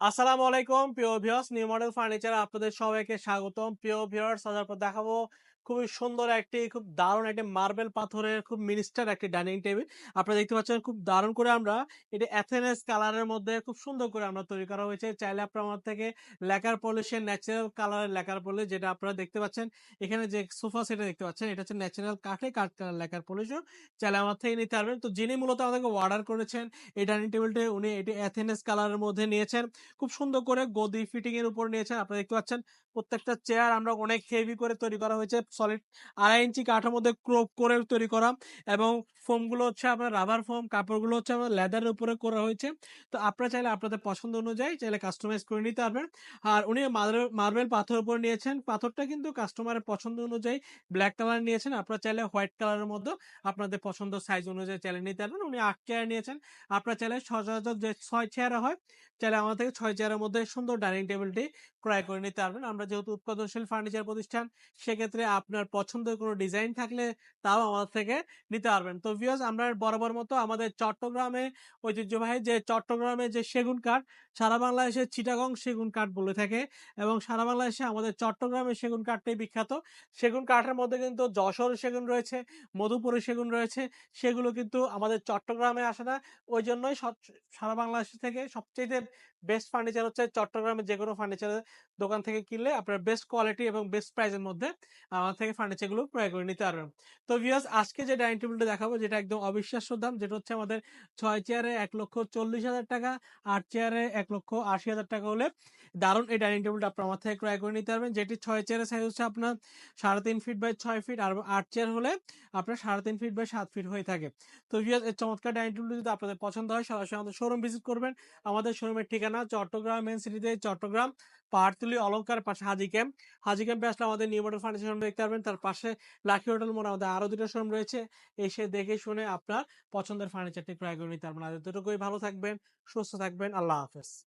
আসসালামু আলাইকুম প্রিয় ভিউয়ার্স নিউ মডেল ফার্নিচার আপনাদের সবাইকে স্বাগতম। প্রিয় ভিউয়ার্স আজ দেখাবো খুবই সুন্দর একটি, খুব দারুণ একটি মার্বেল পাথরের খুব মিনিস্টার একটি ডাইনিং টেবিল। আপনারা দেখতে পাচ্ছেন খুব দারুণ করে আমরা এটি অ্যাথেনেস কালারের মধ্যে খুব সুন্দর করে আমরা তৈরি করা হয়েছে। চাইলে আপনারা আমার থেকে লেকার পলিশের ন্যাচারাল কালারের লেকার পলিশ যেটা আপনারা দেখতে পাচ্ছেন। এখানে যে সোফা সেটা দেখতে পাচ্ছেন, এটা হচ্ছে ন্যাচারাল কাঠে কাঠ কালার লেকার পলিশও চাইলে আমার থেকে নিতে পারবেন। তো যিনি মূলত আমাদেরকে অর্ডার করেছেন এই ডাইনিং টেবিলটি, উনি এটি অ্যাথেনেস কালারের মধ্যে নিয়েছেন। খুব সুন্দর করে গদি ফিটিং এর উপর নিয়েছেন। আপনারা দেখতে পাচ্ছেন প্রত্যেকটা চেয়ার আমরা অনেক হেভি করে তৈরি করা হয়েছে। সলিড আড়াই ইঞ্চি কাঠের মধ্যে ক্রোপ করে তৈরি করা এবং ফোমগুলো হচ্ছে আপনার রাবার ফোম কাপড়গুলো হচ্ছে আপনার লেদারের উপরে করা হয়েছে। তো আপনারা চাইলে আপনাদের পছন্দ অনুযায়ী চাইলে কাস্টমাইজ করে নিতে পারবেন। আর উনি মার্বেল পাথর উপর নিয়েছেন। পাথরটা কিন্তু কাস্টমারের পছন্দ অনুযায়ী ব্ল্যাক কালার নিয়েছেন। আপনারা চাইলে হোয়াইট কালারের মধ্যে আপনাদের পছন্দ সাইজ অনুযায়ী চাইলে নিতে পারবেন। উনি আট চেয়ার নিয়েছেন। আপনারা চাইলে সচরাচর যে ছয় চেয়ার হয়, চাইলে আমার থেকে ছয় চেয়ারের মধ্যে সুন্দর ডাইনিং টেবিলটি ক্রয় করে নিতে পারবেন। আমরা যেহেতু উৎপাদনশীল ফার্নিচার প্রতিষ্ঠান, সেক্ষেত্রে আপনার পছন্দের কোনো ডিজাইন থাকলে তাও আমাদের থেকে নিতে পারবেন। তো ভিউয়ার্স আমরা বরাবর মতো আমাদের চট্টগ্রামে ঐতিহ্যবাহী যে চট্টগ্রামে যে সেগুন কাঠ, সারা বাংলাদেশে চিটাগং সেগুন কাঠ বলে থাকে এবং সারা বাংলাদেশে আমাদের চট্টগ্রামের সেগুন কাঠটাই বিখ্যাত। সেগুন কাঠের মধ্যে কিন্তু যশোর সেগুন রয়েছে মধুপুরের সেগুন রয়েছে, সেগুলো কিন্তু আমাদের চট্টগ্রামে আসে না। ওই জন্যই সারা বাংলাদেশ থেকে সবচেয়ে বেস্ট ফার্নিচার হচ্ছে চট্টগ্রামের যে কোনো ফার্নিচারের দোকান থেকে কিনলে আপনার বেস্ট কোয়ালিটি এবং বেস্ট প্রাইসের মধ্যে থেকে ফার্নিচারগুলো ক্রয় করে নিতে পারবেন। তো ভিউয়ার্স আজকে যে ডাইনিং টেবিলটা দেখাবো, যেটা একদম অবিশ্বাস্য দাম, যেটা হচ্ছে আমাদের ছয় চেয়ারে এক লক্ষ চল্লিশ হাজার টাকা, আট চেয়ারে এক লক্ষ আশি হাজার টাকা হলে দারুণ এই ডাইনিং টেবিলটা আপনার আমার থেকে ক্রয় করে নিতে পারবেন। যেটি ছয় চেয়ারের সাইজ হচ্ছে আপনার সাড়ে তিন ফিট বাই ছয় ফিট আর আট চেয়ার হলে আপনার সাড়ে তিন ফিট বাই সাত ফিট হয়ে থাকে। তো ভিউয়ার্স এই চমৎকার ডাইনিং টেবিল যদি আপনাদের পছন্দ হয়, সরাসরি আমাদের শোরুম ভিজিট করবেন। আমাদের শোরুমের ঠিকানা চট্টগ্রাম মেন সিটিতে চট্টগ্রাম পাহাড়তুলি অলঙ্কার পাশে হাজি ক্যাম্প। হাজি ক্যাম্পে আসলে আমাদের নিউ মডেল ফার্নিচার দেখতে পারবেন। তার পাশে লাকি হোটেল মনে আমাদের আরও দুটো শোরুম রয়েছে। এসে দেখে শুনে আপনার পছন্দের ফার্নিচারটি ক্রয় করে নিতে পারবেন। আর এতটুকুই। ভালো থাকবেন, সুস্থ থাকবেন। আল্লাহ হাফেজ।